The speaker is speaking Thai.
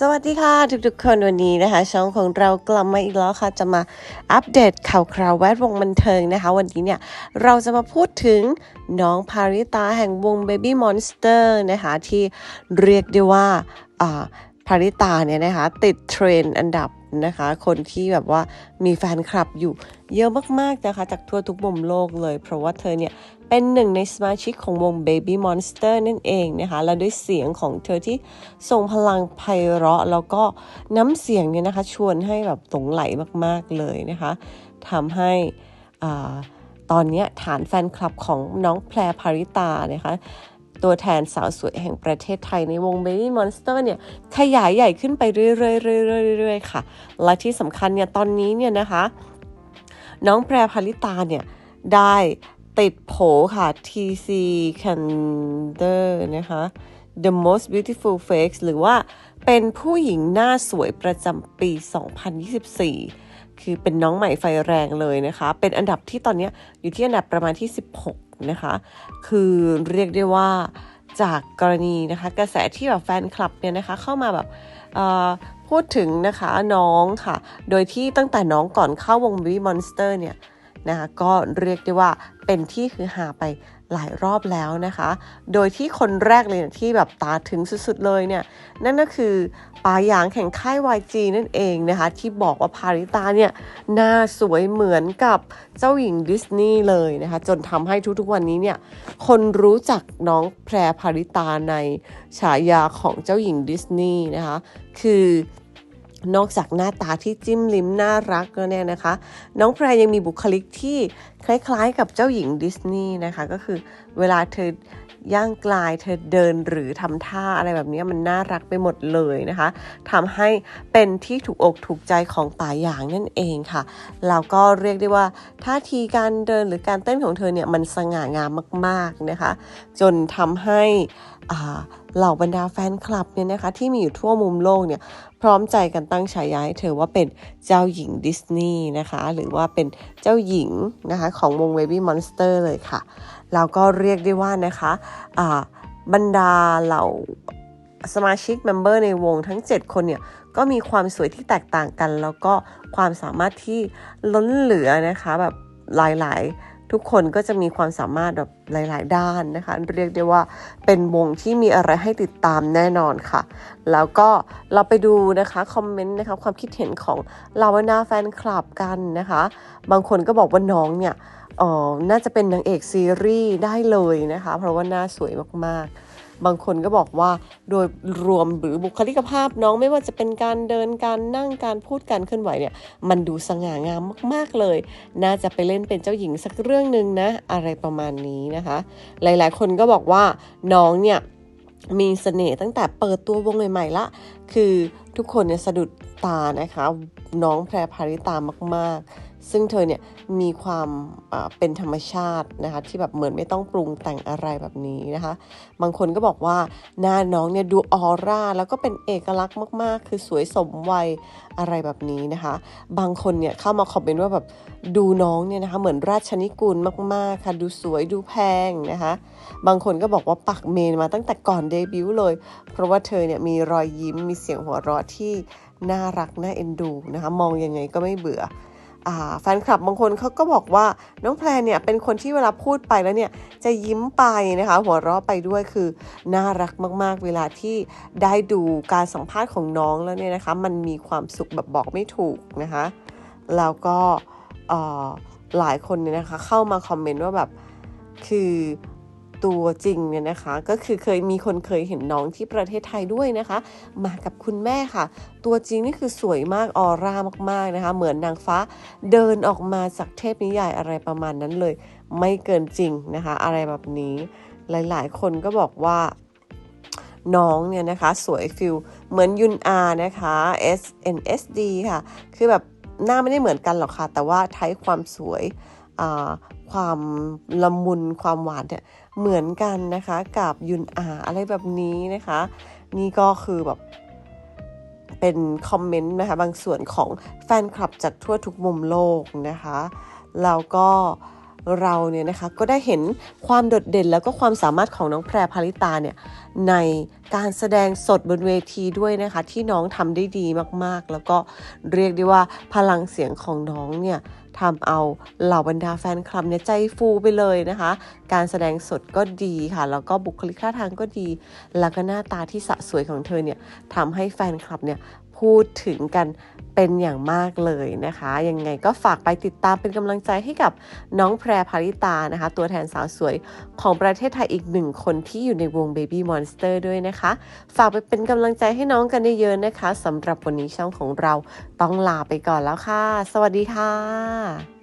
สวัสดีค่ะ ทุกๆ คนวันนี้นะคะ ช่องของเรากลับมาอีกแล้วค่ะ จะมาอัปเดตข่าวคราวแวดวงบันเทิงนะคะ วันนี้เนี่ย เราจะมาพูดถึงน้องพาริตาแห่งวง Baby Monster นะคะ ที่เรียกได้ว่าอ่าพาริตาเนี่ยนะคะ ติดเทรนด์อันดับ นะคะ คนที่แบบว่ามีแฟนคลับอยู่เยอะมากๆนะคะ จากทั่วทุกมุมโลกเลย เพราะว่าเธอเนี่ยเป็นหนึ่งในสมาชิกของวง Baby Monster นั่นเองนะคะ และด้วยเสียงของเธอที่ทรงพลังไพเราะ แล้วก็น้ำเสียงเนี่ยนะคะ ชวนให้แบบหลงไหลมากๆเลยนะคะทำให้อ่าตอนนี้ฐานแฟนคลับของน้องแพรพาริตานะคะ ตัวแทนสาวสวยแห่งประเทศไทยในวง Baby Monster เนี่ยขยายใหญ่ขึ้นไปเรื่อยๆๆๆค่ะ และที่สำคัญเนี่ยตอนนี้เนี่ยนะคะ น้องแพรพาลิตาเนี่ยได้ติดโผค่ะ TC Candor นะคะ The Most Beautiful Face หรือว่า เป็นผู้หญิงหน้าสวยประจำปี 2024 คือเป็นน้องใหม่ไฟแรงเลยนะคะ เป็นอันดับที่ตอนนี้อยู่ที่อันดับประมาณที่ 16 นะคะ คือเรียกได้ว่าจากกรณีนะคะกระแสที่แบบแฟนคลับเนี่ยนะคะเข้ามาแบบเอ่อพูดถึงนะคะน้องค่ะ โดยที่ตั้งแต่น้องก่อนเข้าวง Baby Monster เนี่ย นะคะก็เรียกได้ว่าเป็นที่คือหาไปหลายรอบแล้วนะคะ โดยที่คนแรกเลยที่แบบตาถึงสุดๆเลยเนี่ย นั่นก็คือปาหยางแข่งค่าย YG นั่นเองนะคะ ที่บอกว่าพาริตาเนี่ยหน้าสวยเหมือนกับเจ้าหญิงดิสนีย์เลยนะคะ จนทำให้ทุกๆวันนี้เนี่ย คนรู้จักน้องแพรพาริตาในฉายาของเจ้าหญิงดิสนีย์นะคะ คือ นอกจากหน้าตาที่จิ้มลิ้มน่ารักแล้วเนี่ยนะคะ น้องแพรยังมีบุคลิกที่คล้ายๆ กับเจ้าหญิงดิสนีย์นะคะ ก็คือเวลาเธอย่างกลายเธอเดินหรือทำท่าอะไรแบบนี้มันน่ารักไปหมดเลยนะคะทำให้เป็นที่ถูกอกถูกใจของป่าหยางนั่นเองค่ะแล้วก็เรียกได้ว่าท่าทีการเดินหรือการเต้นของเธอเนี่ยมันสง่างามมาก ๆนะคะ จนทำให้เหล่าบรรดาแฟนคลับเนี่ยนะคะที่มีอยู่ทั่วมุมโลกเนี่ย ร้อมใจกันตั้งฉายาให้เธอว่าเป็นเจ้าหญิงดิสนีย์นะคะ หรือว่าเป็นเจ้าหญิงนะคะของวง Baby Monster เลยค่ะ แล้วก็เรียกได้ว่านะคะบรรดาเหล่าสมาชิกเมมเบอร์ในวงทั้ง 7 คนเนี่ยก็มีความสวยที่แตกต่างกัน แล้วก็ความสามารถที่ล้นเหลือนะคะแบบหลายๆ ทุกคนก็จะมีความสามารถแบบหลาย ๆ ด้านนะคะ เรียกได้ว่าเป็นวงที่มีอะไรให้ติดตามแน่นอนค่ะ แล้วก็เราไปดูนะคะคอมเมนต์นะคะความคิดเห็นของเหล่าวนาแฟนคลับกันนะคะ บางคนก็บอกว่าน้องเนี่ยเออน่าจะเป็นนางเอกซีรีส์ได้เลยนะคะ เพราะว่าหน้าสวยมาก ๆ บางคนก็บอกว่าโดยรวมหรือบุคลิกภาพน้องไม่ว่าจะเป็นการเดินการนั่งการพูดการเคลื่อนไหวเนี่ยมันดูสง่างามมากๆเลย น่าจะไปเล่นเป็นเจ้าหญิงสักเรื่องหนึ่งนะ อะไรประมาณนี้นะคะ หลายๆ คนก็บอกว่าน้องเนี่ยมีเสน่ห์ตั้งแต่เปิดตัววงใหม่ๆละ คือทุกคนเนี่ยสะดุดตานะคะ น้องแพรพาริตามากๆ ซึ่งเธอเนี่ยมีความเป็นธรรมชาตินะคะที่แบบเหมือนไม่ต้องปรุงแต่งอะไรแบบนี้นะคะ บางคนก็บอกว่าหน้าน้องเนี่ยดูออร่าแล้วก็เป็นเอกลักษณ์มากๆ คือสวยสมวัยอะไรแบบนี้นะคะ บางคนเนี่ยเข้ามาคอมเมนต์ว่าแบบดูน้องเนี่ยนะคะเหมือนราชนิกูลมากๆค่ะดูสวยดูแพงนะคะ บางคนก็บอกว่าปักเมนมาตั้งแต่ก่อนเดบิวต์เลย เพราะว่าเธอเนี่ยมีรอยยิ้มมีเสียงหัวเราะที่น่ารักน่าเอ็นดูนะคะมองยังไงก็ไม่เบื่อ แฟนคลับบางคนเขาก็บอกว่าน้องแพรเนี่ยเป็นคนที่เวลาพูดไปแล้วเนี่ยจะยิ้มไปนะคะหัวเราะไปด้วยคือน่ารักมากๆ เวลาที่ได้ดูการสัมภาษณ์ของน้องแล้วเนี่ยนะคะมันมีความสุขแบบบอกไม่ถูกนะคะแล้วก็หลายคนเนี่ยนะคะเข้ามาคอมเมนต์ว่าแบบคือ ตัวจริงเนี่ยนะคะ ก็คือเคยมีคนเคยเห็นน้องที่ประเทศไทยด้วยนะคะ มากับคุณแม่ค่ะ ตัวจริงนี่คือสวยมากออร่ามากๆนะคะ เหมือนนางฟ้าเดินออกมาจากเทพนิยายอะไรประมาณนั้นเลย ไม่เกินจริงนะคะ อะไรแบบนี้หลายๆ คนก็บอกว่าน้องเนี่ยนะคะ สวยฟิลเหมือนยุนอานะคะ SNSD ค่ะ คือแบบหน้าไม่ได้เหมือนกันหรอกค่ะ แต่ว่าไทป์ความสวย ความละมุนความหวานเนี่ยเหมือนกันนะคะกับยุนอาอะไรแบบนี้นะคะ นี่ก็คือแบบเป็นคอมเมนต์นะคะบางส่วนของแฟนคลับจากทั่วทุกมุมโลกนะคะแล้วก็เราเนี่ยนะคะก็ได้เห็นความโดดเด่นแล้วก็ความสามารถของน้องแพรพาริตาเนี่ยในการแสดงสดบนเวทีด้วยนะคะที่น้องทำได้ดีมากๆ แล้วก็เรียกได้ว่าพลังเสียงของน้องเนี่ย ทำเอาเหล่าบรรดาแฟนคลับเนี่ยใจฟูไปเลยนะคะ การแสดงสดก็ดีค่ะ แล้วก็บุคลิกท่าทางก็ดี แล้วก็หน้าตาที่สะสวยของเธอเนี่ยทำให้แฟนคลับเนี่ย พูดถึงกันเป็นอย่างมากเลยนะคะ ยังไงก็ฝากไปติดตามเป็นกำลังใจให้กับน้องแพรพาริตานะคะ ตัวแทนสาวสวยของประเทศไทยอีกหนึ่งคนที่อยู่ในวง Baby Monster ด้วยนะคะ ฝากไปเป็นกำลังใจให้น้องกันเยอะๆนะคะสำหรับวันนี้ช่องของเราต้องลาไปก่อนแล้วค่ะ สวัสดีค่ะ